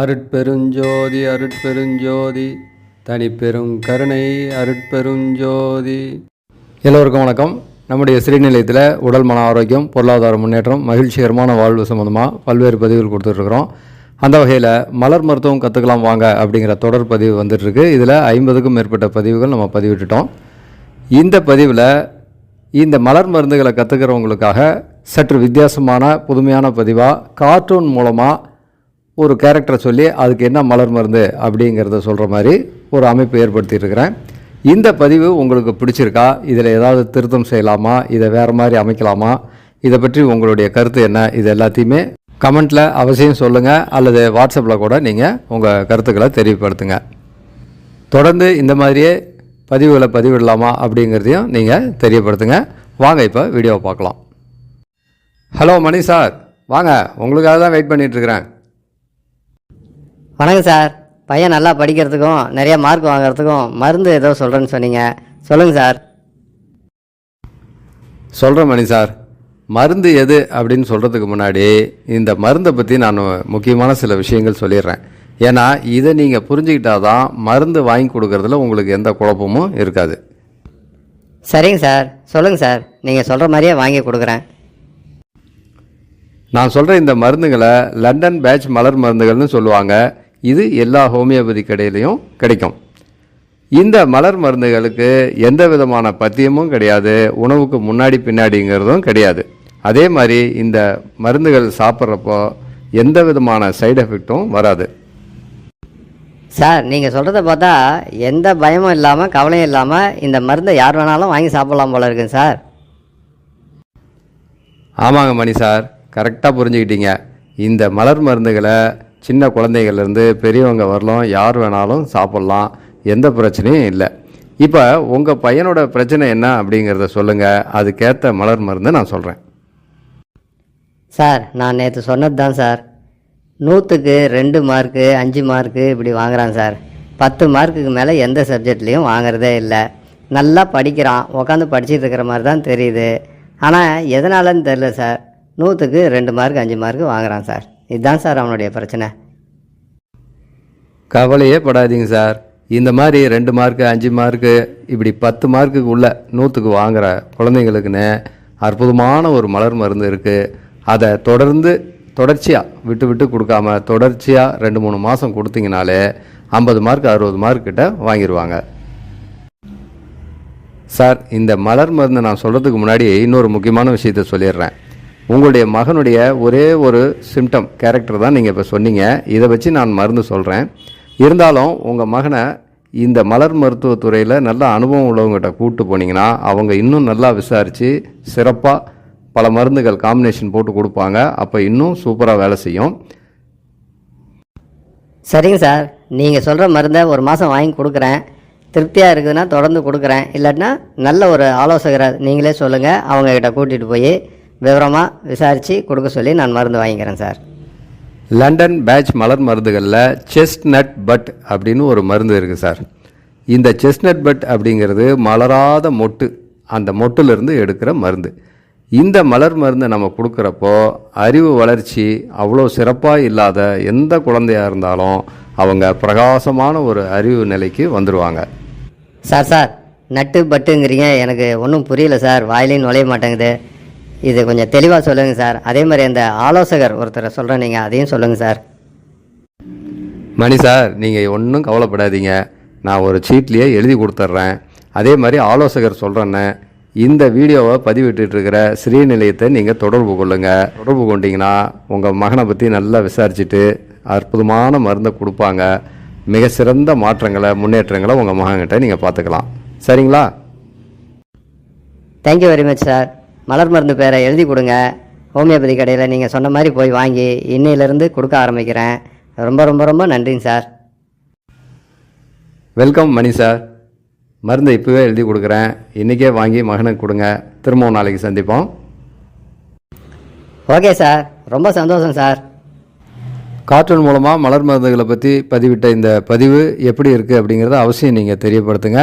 அருட்பெருஞ்சோதி அருட்பெருஞ்சோதி தனிப்பெரும் கருணை அருட்பெருஞ்சோதி. எல்லோருக்கும் வணக்கம். நம்முடைய ஸ்ரீநிலையத்தில் உடல் மன ஆரோக்கியம் பொருளாதார முன்னேற்றம் மகிழ்ச்சிகரமான வாழ்வு சம்மந்தமாக பல்வேறு பதிவுகள் கொடுத்துட்ருக்குறோம். அந்த வகையில் மலர் மருத்துவம் கற்றுக்கலாம் வாங்க அப்படிங்கிற தொடர் பதிவு வந்துட்டுருக்கு இதில் ஐம்பதுக்கும் மேற்பட்ட பதிவுகள் நம்ம பதிவிட்டுட்டோம். இந்த பதிவில் இந்த மலர் மருந்துகளை கற்றுக்கிறவங்களுக்காக சற்று வித்தியாசமான புதுமையான பதிவாக கார்ட்டூன் மூலமாக ஒரு கேரக்டரை சொல்லி அதுக்கு என்ன மலர் மருந்து அப்படிங்கிறத சொல்கிற மாதிரி ஒரு அமைப்பு ஏற்படுத்தியிருக்கிறேன். இந்த பதிவு உங்களுக்கு பிடிச்சிருக்கா? இதில் ஏதாவது திருத்தம் செய்யலாமா? இதை வேறு மாதிரி அமைக்கலாமா? இதை பற்றி உங்களுடைய கருத்து என்ன? இது எல்லாத்தையுமே கமெண்ட்டில் அவசியம் சொல்லுங்கள் அல்லது வாட்ஸ்அப்பில் கூட நீங்கள் உங்கள் கருத்துக்களை தெரியப்படுத்துங்க. தொடர்ந்து இந்த மாதிரியே பதிவுகளை பதிவிடலாமா அப்படிங்கிறதையும் நீங்கள் தெரியப்படுத்துங்க. வாங்க இப்போ வீடியோவை பார்க்கலாம். Hello Mani sir. வாங்க உங்களுக்காக தான் வெயிட் பண்ணிகிட்ருக்கிறேன் வணக்கம் சார். பையன் நல்லா படிக்கிறதுக்கும் நிறைய மார்க் வாங்குறதுக்கும் மருந்து ஏதோ சொல்கிறேன்னு சொன்னீங்க. சொல்லுங்கள் சார். சொல்கிறேன் மணி சார். மருந்து எது அப்படின்னு சொல்கிறதுக்கு முன்னாடி இந்த மருந்தை பற்றி நான் முக்கியமான சில விஷயங்கள் சொல்லிடுறேன். ஏன்னா இதை நீங்கள் புரிஞ்சுக்கிட்டாதான் மருந்து வாங்கி கொடுக்கறதுல உங்களுக்கு எந்த குழப்பமும் இருக்காது. சரிங்க சார். சொல்லுங்கள் சார். நீங்கள் சொல்கிற மாதிரியே வாங்கி கொடுக்குறேன். நான் சொல்கிற இந்த மருந்துகளை லண்டன் பேட்ச் மலர் மருந்துகள்னு சொல்லுவாங்க. இது எல்லா ஹோமியோபதி கடையிலையும் கிடைக்கும். இந்த மலர் மருந்துகளுக்கு எந்த விதமான பத்தியமும் கிடையாது. உணவுக்கு முன்னாடி பின்னாடிங்கிறதும் கிடையாது. அதே மாதிரி இந்த மருந்துகள் சாப்பிட்றப்போ எந்த விதமான சைடு எஃபெக்ட்டும் வராது. சார் நீங்கள் சொல்கிறத பார்த்தா எந்த பயமும் இல்லாமல் கவலையும் இல்லாமல் இந்த மருந்தை யார் வேணாலும் வாங்கி சாப்பிட்லாம் போல இருக்குங்க சார். ஆமாங்க மணி சார் கரெக்டாக புரிஞ்சுக்கிட்டீங்க. இந்த மலர் மருந்துகளை சின்ன குழந்தைகள்லேருந்து பெரியவங்க வரலாம் யார் வேணாலும் சாப்பிட்லாம் எந்த பிரச்சனையும் இல்லை. இப்போ உங்கள் பையனோட பிரச்சனை என்ன அப்படிங்கிறத சொல்லுங்கள் அதுக்கேற்ற மலர் மருந்து நான் சொல்கிறேன் சார் நான் நேற்று சொன்னது தான் சார். நூற்றுக்கு ரெண்டு மார்க்கு அஞ்சு மார்க்கு இப்படி வாங்குகிறான் சார். பத்து மார்க்குக்கு மேலே எந்த சப்ஜெக்ட்லேயும் வாங்குறதே இல்லை. நல்லா படிக்கிறான். உட்காந்து படிச்சுட்டு இருக்கிற மாதிரி தான் தெரியுது. ஆனால் எதனாலன்னு தெரில சார். நூற்றுக்கு ரெண்டு மார்க் அஞ்சு மார்க்கு வாங்குறான் சார். இதுதான் சார் அவனுடைய பிரச்சனை. கவலையே படாதீங்க சார். இந்த மாதிரி ரெண்டு மார்க்கு அஞ்சு மார்க்கு இப்படி பத்து மார்க்குக்கு உள்ள நூற்றுக்கு வாங்குற குழந்தைங்களுக்குன்னு அற்புதமான ஒரு மலர் மருந்து இருக்குது அதை தொடர்ந்து தொடர்ச்சியாக விட்டு விட்டு கொடுக்காம தொடர்ச்சியாக ரெண்டு மூணு மாதம் கொடுத்தீங்கனாலே ஐம்பது மார்க் அறுபது மார்க் கிட்ட வாங்கிடுவாங்க சார் இந்த மலர் மருந்து நான் சொல்கிறதுக்கு முன்னாடி இன்னொரு முக்கியமான விஷயத்த சொல்லிடுறேன். உங்களுடைய மகனுடைய ஒரே ஒரு சிம்டம் கேரக்டர் தான் நீங்கள் இப்போ சொன்னீங்க. இதை வச்சு நான் மருந்து சொல்கிறேன் இருந்தாலும் உங்கள் மகனை இந்த மலர் மருத்துவத்துறையில் நல்ல அனுபவம் உள்ளவங்ககிட்ட கூப்பிட்டு போனீங்கன்னா அவங்க இன்னும் நல்லா விசாரித்து சிறப்பாக பல மருந்துகள் காம்பினேஷன் போட்டு கொடுப்பாங்க. அப்போ இன்னும் சூப்பராக வேலை செய்யும். சரிங்க சார். நீங்கள் சொல்கிற மருந்தை ஒரு மாதம் வாங்கி கொடுக்குறேன். திருப்தியாக இருக்குதுன்னா தொடர்ந்து கொடுக்குறேன். இல்லாட்டினா நல்ல ஒரு ஆலோசகரை நீங்களே சொல்லுங்கள் அவங்கக்கிட்ட கூட்டிகிட்டு போய் விவரமாக விசாரித்து கொடுக்க சொல்லி நான் மருந்து வாங்கிக்கிறேன் சார். லண்டன் பேட்ச் மலர் மருந்துகளில் செஸ்ட்நட் பட் அப்படின்னு ஒரு மருந்து இருக்குது சார். இந்த செஸ்ட்நட் பட் அப்படிங்கிறது மலராத மொட்டு அந்த மொட்டுலேருந்து எடுக்கிற மருந்து. இந்த மலர் மருந்தை நம்ம கொடுக்குறப்போ அறிவு வளர்ச்சி அவ்வளோ சிறப்பாக இல்லாத எந்த குழந்தையாக இருந்தாலும் அவங்க பிரகாசமான ஒரு அறிவு நிலைக்கு வந்துடுவாங்க சார் சார் நட்டு பட்டுங்கிறீங்க எனக்கு ஒன்றும் புரியல சார். வாயிலையும் நுழைய மாட்டேங்குது. இது கொஞ்சம் தெளிவாக சொல்லுங்கள் சார். அதே மாதிரி அந்த ஆலோசகர் ஒருத்தரை சொல்கிறேன் நீங்கள் அதையும் சொல்லுங்கள் சார். மணி சார் நீங்கள் ஒன்றும் கவலைப்படாதீங்க. நான் ஒரு சீட்லேயே எழுதி கொடுத்துட்றேன். அதே மாதிரி ஆலோசகர் சொல்கிறேன்னு இந்த வீடியோவை பதிவிட்டுட்டு இருக்கிற ஸ்ரீநிலையத்தை நீங்கள் தொடர்பு கொள்ளுங்கள் தொடர்பு கொண்டீங்கன்னா உங்கள் மகனை பற்றி நல்லா விசாரிச்சுட்டு அற்புதமான மருந்தை கொடுப்பாங்க. மிக சிறந்த மாற்றங்களை முன்னேற்றங்களை உங்கள் மகன்கிட்ட நீங்கள் பார்த்துக்கலாம். சரிங்களா? Thank you very much sir மலர் மருந்து பேரை எழுதி கொடுங்க. ஹோமியோபதி கடையில் நீங்கள் சொன்ன மாதிரி போய் வாங்கி இன்னையிலேருந்து கொடுக்க ஆரம்பிக்கிறேன். ரொம்ப ரொம்ப ரொம்ப நன்றிங்க சார். வெல்கம் மணி சார். மருந்தை இப்போவே எழுதி கொடுக்குறேன். இன்றைக்கே வாங்கி மகனுக்கு கொடுங்க. திரும்பவும் நாளைக்கு சந்திப்போம். Okay sir. ரொம்ப சந்தோஷம் சார். கார்ட்டூன் மூலமாக மலர் மருந்துகளை பற்றி பதிவிட்ட இந்த பதிவு எப்படி இருக்குது அப்படிங்கிறத அவசியம் நீங்கள் தெரியப்படுத்துங்க.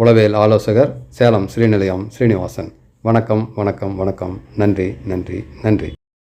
உளவியல் ஆலோசகர் சேலம் ஸ்ரீநிலையம் ஸ்ரீனிவாசன் வணக்கம் வணக்கம் வணக்கம். நன்றி நன்றி நன்றி.